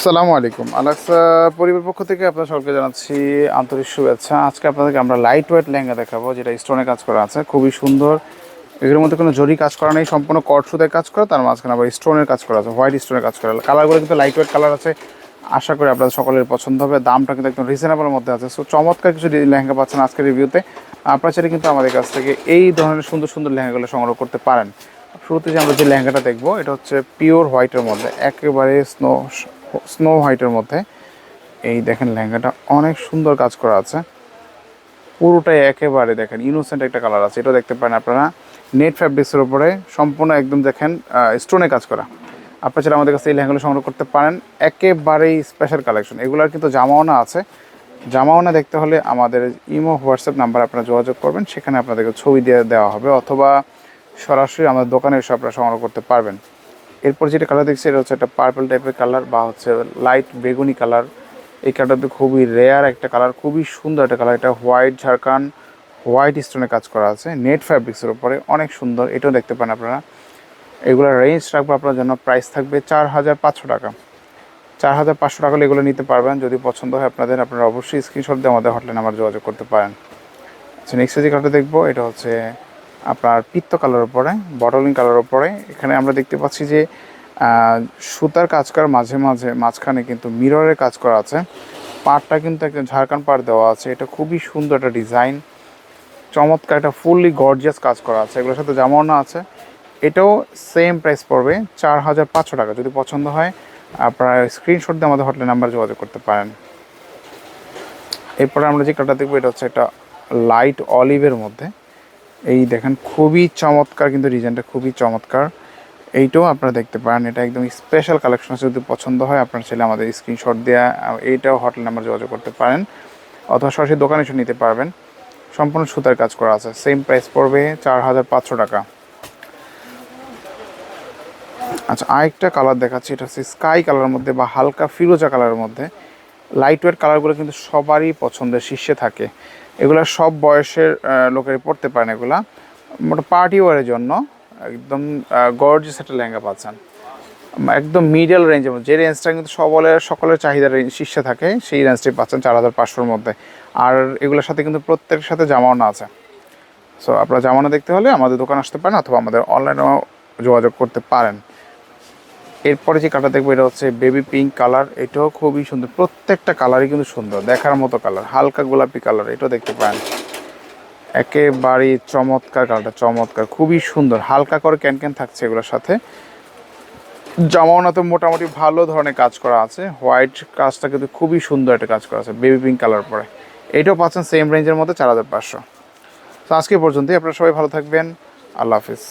আসসালামু আলাইকুম। আলাক্সা পরিবার পক্ষ থেকে আপনার সকলকে জানাচ্ছি আন্তরিক শুভেচ্ছা। আজকে আপনাদেরকে আমরা লাইট ওয়েট লেহেঙ্গা দেখাবো, যেটা স্টোনে কাজ করা আছে। খুবই সুন্দর। এগুলোর মধ্যে কোনো জরি কাজ করা নেই, সম্পূর্ণ কট সুদের কাজ করা, তার মাঝখানে আবার স্টোনের কাজ করা আছে হোয়াইট স্টোনের কাজ করা। কালারগুলো কিন্তু লাইট ওয়েট কালার আছে। আশা করি আপনাদের সকলের পছন্দ হবে। দামটা কিন্তু একদম রিজনেবলের মধ্যে আছে। সো চমৎকার কিছু লেহেঙ্গা পাচ্ছেন আজকের রিভিউতে আপনারা চাইলে কিন্তু আমাদের কাছ থেকে এই ধরনের সুন্দর সুন্দর লেহেঙ্গাগুলো সংগ্রহ করতে পারেন। শুরুতে যে আমরা যে লেহেঙ্গাটা দেখব, এটা হচ্ছে পিওর হোয়াইটের মধ্যে। একেবারে স্নো স্নো হোয়াইটের মধ্যে। এই দেখেন লেহেঙ্গাটা অনেক সুন্দর কাজ করা আছে। পুরোটাই একেবারে দেখেন ইনোসেন্ট একটা কালার আছে। এটা দেখতে পারেন আপনারা। নেট ফ্যাব্রিক্সের উপরে সম্পূর্ণ একদম দেখেন স্টোনে কাজ করা। আপনারা চাইলে আমাদের কাছে এই লেহেঙ্গাগুলো সংগ্রহ করতে পারেন। একেবারেই স্পেশাল কালেকশন এগুলোর কিন্তু জামাওনা আছে। জামাওনা দেখতে হলে আমাদের ইমো, হোয়াটসঅ্যাপ নাম্বার আপনারা যোগাযোগ করবেন। সেখানে আপনাদেরকে ছবি দিয়ে দেওয়া হবে অথবা সরাসরি আমাদের দোকানে এসে আপনারা সংগ্রহ করতে পারবেন। এরপর যেটা কালার দেখছি, এটা হচ্ছে একটা পার্পল টাইপের কালার বা হচ্ছে লাইট বেগুনি কালার এই কালারটা খুবই রেয়ার একটা কালার খুবই সুন্দর একটা কালার এটা হোয়াইট ঝাড়খান হোয়াইট স্টোনে কাজ করা আছে। নেট ফ্যাব্রিক্সের উপরে অনেক সুন্দর, এটাও দেখতে পান আপনারা। এগুলোর রেঞ্জ রাখব আপনার জন্য প্রাইস থাকবে চার হাজার পাঁচশো টাকা। চার হাজার পাঁচশো টাকা এগুলো নিতে পারবেন। যদি পছন্দ হয় আপনাদের, আপনারা অবশ্যই স্ক্রিনশট দিয়ে আমাদের হটলাইন আমার যোগাযোগ করতে পারেন। আচ্ছা নেক্সট যে কালারটা দেখব, এটা হচ্ছে আপনার পিত্ত কালার উপরে বটলিং কালার উপরে। এখানে আমরা দেখতে পাচ্ছি যে সুতার কাজ করার মাঝে মাঝে মাঝখানে কিন্তু মিররের কাজ করা আছে। পাড়টা কিন্তু একটা ঝাড়খান পাড় দেওয়া আছে। এটা খুবই সুন্দর একটা ডিজাইন। চমৎকার একটা ফুললি গর্জিয়াস কাজ করা আছে। এগুলোর সাথে জামানো আছে। এটাও সেম প্রাইস পড়বে চার হাজার পাঁচশো টাকা। যদি পছন্দ হয়, আপনারা স্ক্রিনশট দিয়ে আমাদের হটলাইন নাম্বার যোগাযোগ করতে পারেন। এরপরে আমরা যে কালারটা দেখব, এটা হচ্ছে একটা লাইট অলিভের মধ্যে। এই দেখেন, খুবই চমৎকার কিন্তু ডিজাইনটা, খুবই চমৎকার। এইটাও আপনারা দেখতে পারেন, এটা একদম স্পেশাল কালেকশন যদি পছন্দ হয়, আপনার ছেলে আমাদের স্ক্রিনশট দেওয়া এইটাও হটলাইন নাম্বার যোগাযোগ করতে পারেন, অথবা সরাসরি দোকানে এসে নিতে পারবেন। সম্পূর্ণ সুতার কাজ করা আছে সেম প্রাইস পড়বে চার হাজার পাঁচশো টাকা। আচ্ছা আরেকটা কালার দেখাচ্ছি, এটা হচ্ছে স্কাই কালারের মধ্যে বা হালকা ফিরোজা কালারের মধ্যে। লাইট ওয়েট কালারগুলো কিন্তু সবারই পছন্দের শীর্ষে থাকে। এগুলো সব বয়সের আহ, লোকেরই পড়তে পারেন এগুলা। মোটা পার্টি ওয়ারের জন্য একদম গর্জিয়াস একটা লেহেঙ্গা পাচ্ছেন। একদম মিডল রেঞ্জের মধ্যে। যে রেঞ্জটা কিন্তু সকলের সকলের চাহিদার শীর্ষে থাকে সেই রেঞ্জটি পাচ্ছেন চার হাজার পাঁচশোর মধ্যে। আর এগুলোর সাথে কিন্তু প্রত্যেকের সাথে জামাওনা আছে। সো আপনারা জামানা দেখতে হলে আমাদের দোকান আসতে পারেন অথবা আমাদের অনলাইনেও যোগাযোগ করতে পারেন। এরপরে যে কালার দেখব, এটা হচ্ছে বেবি পিঙ্ক কালার এটাও খুবই সুন্দর। প্রত্যেকটা কালারই কিন্তু সুন্দর। দেখার মতো কালার হালকা গোলাপি কালার এটাও দেখতে পারেন একেবারেই চমৎকার কালারটা চমৎকার। খুবই সুন্দর। হালকা করে ক্যান ক্যান থাকছে এগুলোর সাথে। জামাওনা তো মোটামুটি ভালো ধরনের কাজ করা আছে। হোয়াইট কাজটা কিন্তু খুবই সুন্দর একটা কাজ করা আছে বেবি পিঙ্ক কালার পরে। এটাও পাচ্ছেন সেম রেঞ্জের মধ্যে চার হাজার পাঁচশো। তো আজকে পর্যন্তই। আপনারা সবাই ভালো থাকবেন। আল্লাহ হাফিজ।